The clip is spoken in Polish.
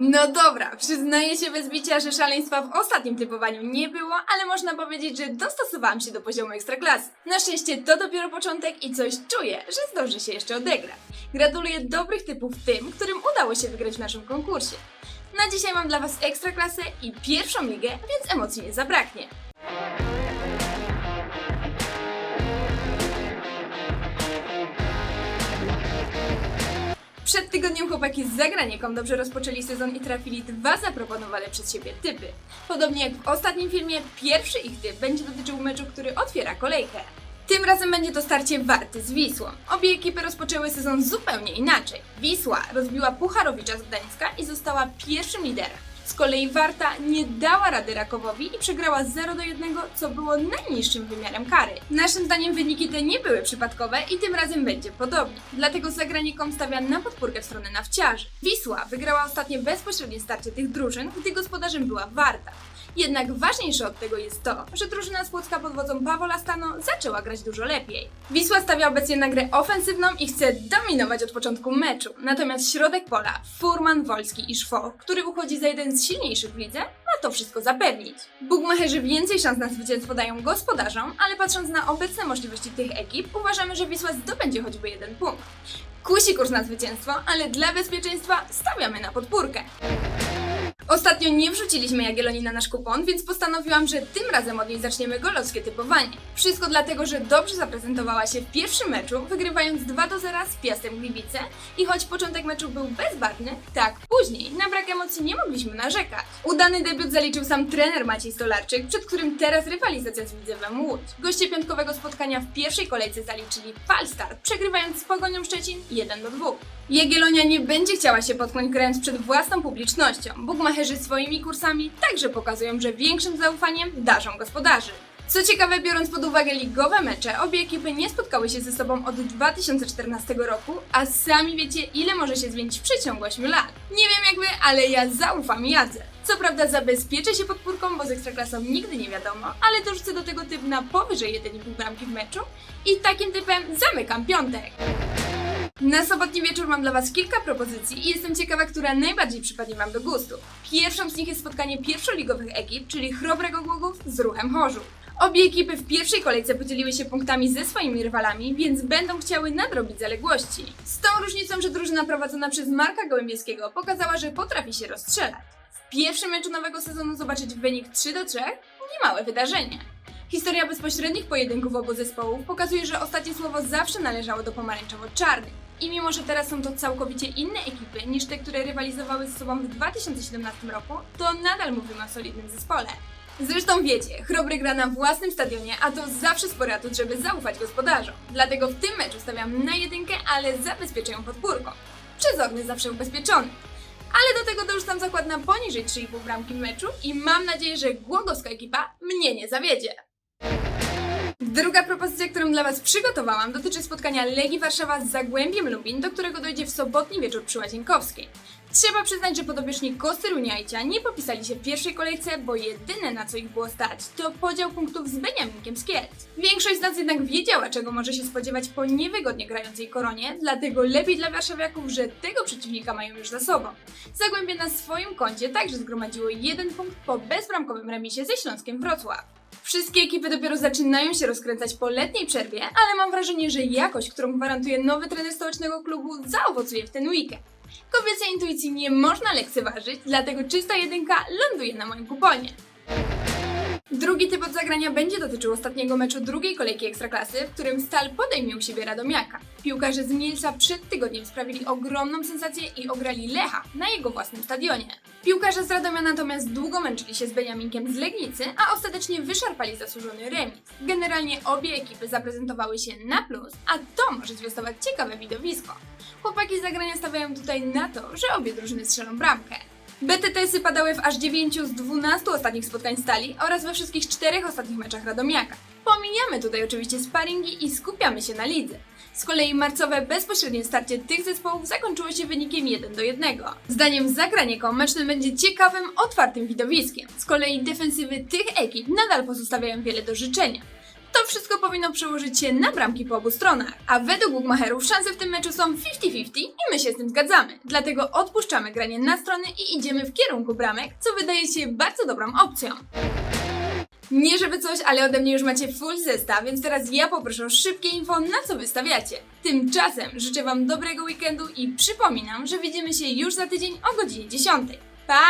No dobra, przyznaję się bez bicia, że szaleństwa w ostatnim typowaniu nie było, ale można powiedzieć, że dostosowałam się do poziomu ekstraklasy. Na szczęście to dopiero początek i coś czuję, że zdąży się jeszcze odegrać. Gratuluję dobrych typów tym, którym udało się wygrać w naszym konkursie. Na dzisiaj mam dla Was ekstraklasę i pierwszą ligę, więc emocji nie zabraknie. Przed tygodniem chłopaki z Zagraniką dobrze rozpoczęli sezon i trafili dwa zaproponowane przez siebie typy. Podobnie jak w ostatnim filmie, pierwszy ich typ będzie dotyczył meczu, który otwiera kolejkę. Tym razem będzie to starcie Warty z Wisłą. Obie ekipy rozpoczęły sezon zupełnie inaczej. Wisła rozbiła Pucharowicza z Gdańska i została pierwszym liderem. Z kolei Warta nie dała rady Rakowowi i przegrała 0 do 1, co było najniższym wymiarem kary. Naszym zdaniem wyniki te nie były przypadkowe i tym razem będzie podobnie. Dlatego zagranikom stawia na podpórkę w stronę nawciarzy. Wisła wygrała ostatnie bezpośrednie starcie tych drużyn, gdy gospodarzem była Warta. Jednak ważniejsze od tego jest to, że drużyna z Płocka pod wodzą Pawola Stano zaczęła grać dużo lepiej. Wisła stawia obecnie na grę ofensywną i chce dominować od początku meczu. Natomiast środek pola, Furman, Wolski i Szwo, który uchodzi za jeden z silniejszych w lidze, ma to wszystko zapewnić. Bugmacherzy więcej szans na zwycięstwo dają gospodarzom, ale patrząc na obecne możliwości tych ekip, uważamy, że Wisła zdobędzie choćby jeden punkt. Kusi kurs na zwycięstwo, ale dla bezpieczeństwa stawiamy na podpórkę. Ostatnio nie wrzuciliśmy Jagiellonii na nasz kupon, więc postanowiłam, że tym razem od niej zaczniemy golowskie typowanie. Wszystko dlatego, że dobrze zaprezentowała się w pierwszym meczu, wygrywając 2 do 0 z Piastem Gliwice i choć początek meczu był bezbarwny, tak później na brak emocji nie mogliśmy narzekać. Udany debiut zaliczył sam trener Maciej Stolarczyk, przed którym teraz rywalizacja z Widzewem Łódź. Goście piątkowego spotkania w pierwszej kolejce zaliczyli falstart, przegrywając z Pogonią Szczecin 1 do 2. Jagiellonia nie będzie chciała się potknąć grając przed własną publicznością. Bugmacherzy swoimi kursami także pokazują, że większym zaufaniem darzą gospodarzy. Co ciekawe, biorąc pod uwagę ligowe mecze, obie ekipy nie spotkały się ze sobą od 2014 roku, a sami wiecie, ile może się zmienić w przeciągu 8 lat. Nie wiem jak wy, ale ja zaufam Jadze. Co prawda zabezpieczę się podpórką, bo z ekstraklasą nigdy nie wiadomo, ale dorzucę do tego typ na powyżej 1,5 bramki w meczu i takim typem zamykam piątek. Na sobotni wieczór mam dla Was kilka propozycji i jestem ciekawa, która najbardziej przypadnie Wam do gustu. Pierwszą z nich jest spotkanie pierwszoligowych ekip, czyli Chrobrego Głogów z Ruchem Chorzów. Obie ekipy w pierwszej kolejce podzieliły się punktami ze swoimi rywalami, więc będą chciały nadrobić zaległości. Z tą różnicą, że drużyna prowadzona przez Marka Gołębieskiego pokazała, że potrafi się rozstrzelać. W pierwszym meczu nowego sezonu zobaczyć wynik 3 do 3 niemałe wydarzenie. Historia bezpośrednich pojedynków obu zespołów pokazuje, że ostatnie słowo zawsze należało do pomarańczowo-czarnych. I mimo, że teraz są to całkowicie inne ekipy niż te, które rywalizowały ze sobą w 2017 roku, to nadal mówimy o solidnym zespole. Zresztą wiecie, Chrobry gra na własnym stadionie, a to zawsze spory atut, żeby zaufać gospodarzom. Dlatego w tym meczu stawiam na jedynkę, ale zabezpieczę ją podpórką. Przezorny zawsze ubezpieczony. Ale do tego dorzucam zakład na poniżej 3,5 bramki w meczu i mam nadzieję, że głogowska ekipa mnie nie zawiedzie. Druga propozycja, którą dla Was przygotowałam, dotyczy spotkania Legii Warszawa z Zagłębiem Lubin, do którego dojdzie w sobotni wieczór przy Łazienkowskiej. Trzeba przyznać, że podobieczni Kostyrunia nie popisali się w pierwszej kolejce, bo jedyne na co ich było stać to podział punktów z Beniaminkiem z Kielc. Większość z nas jednak wiedziała, czego może się spodziewać po niewygodnie grającej koronie, dlatego lepiej dla warszawiaków, że tego przeciwnika mają już za sobą. Zagłębie na swoim koncie także zgromadziło jeden punkt po bezbramkowym remisie ze Śląskiem Wrocław. Wszystkie ekipy dopiero zaczynają się rozkręcać po letniej przerwie, ale mam wrażenie, że jakość, którą gwarantuje nowy trener stołecznego klubu, zaowocuje w ten weekend. Kobiecej intuicji nie można lekceważyć, dlatego czysta jedynka ląduje na moim kuponie. Drugi typ od zagrania będzie dotyczył ostatniego meczu drugiej kolejki Ekstraklasy, w którym Stal podejmie siebie Radomiaka. Piłkarze z Mielca przed tygodniem sprawili ogromną sensację i ograli Lecha na jego własnym stadionie. Piłkarze z Radomia natomiast długo męczyli się z Beniaminkiem z Legnicy, a ostatecznie wyszarpali zasłużony remis. Generalnie obie ekipy zaprezentowały się na plus, a to może zwiastować ciekawe widowisko. Chłopaki zagrania stawiają tutaj na to, że obie drużyny strzelą bramkę. BTTS-y padały w aż 9 z 12 ostatnich spotkań stali oraz we wszystkich czterech ostatnich meczach Radomiaka. Pomijamy tutaj oczywiście sparingi i skupiamy się na lidze. Z kolei marcowe bezpośrednie starcie tych zespołów zakończyło się wynikiem 1 do 1. Zdaniem zagraniego mecz ten będzie ciekawym, otwartym widowiskiem. Z kolei defensywy tych ekip nadal pozostawiają wiele do życzenia. To wszystko powinno przełożyć się na bramki po obu stronach, a według bookmacherów szanse w tym meczu są 50-50 i my się z tym zgadzamy. Dlatego odpuszczamy granie na strony i idziemy w kierunku bramek, co wydaje się bardzo dobrą opcją. Nie żeby coś, ale ode mnie już macie full zestaw, więc teraz ja poproszę o szybkie info, na co wystawiacie. Tymczasem życzę Wam dobrego weekendu i przypominam, że widzimy się już za tydzień o godzinie 10. Pa!